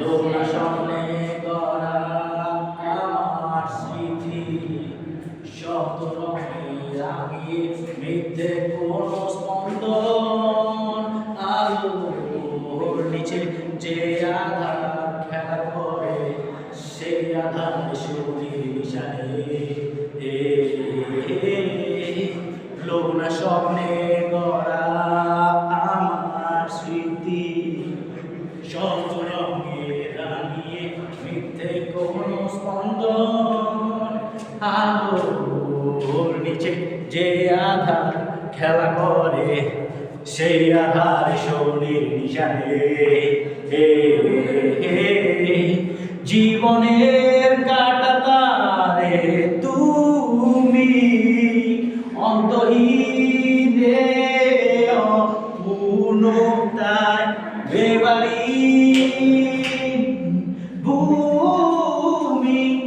লোনা স্বপ্নে গড়া আমার স্মৃতি শত খেলা করে, সেই আধার নিশানে এ লোনা স্বপ্নে গড়া আমার স্মৃতি শত রঙে স্পন্দন আলোর নিচে যে আধার খেলা করে সেই আধার শনির নিশানে। এ, জীবনের কাটাতারে তুমি অন্তহীনে অপূর্ণতায় বেবারি You.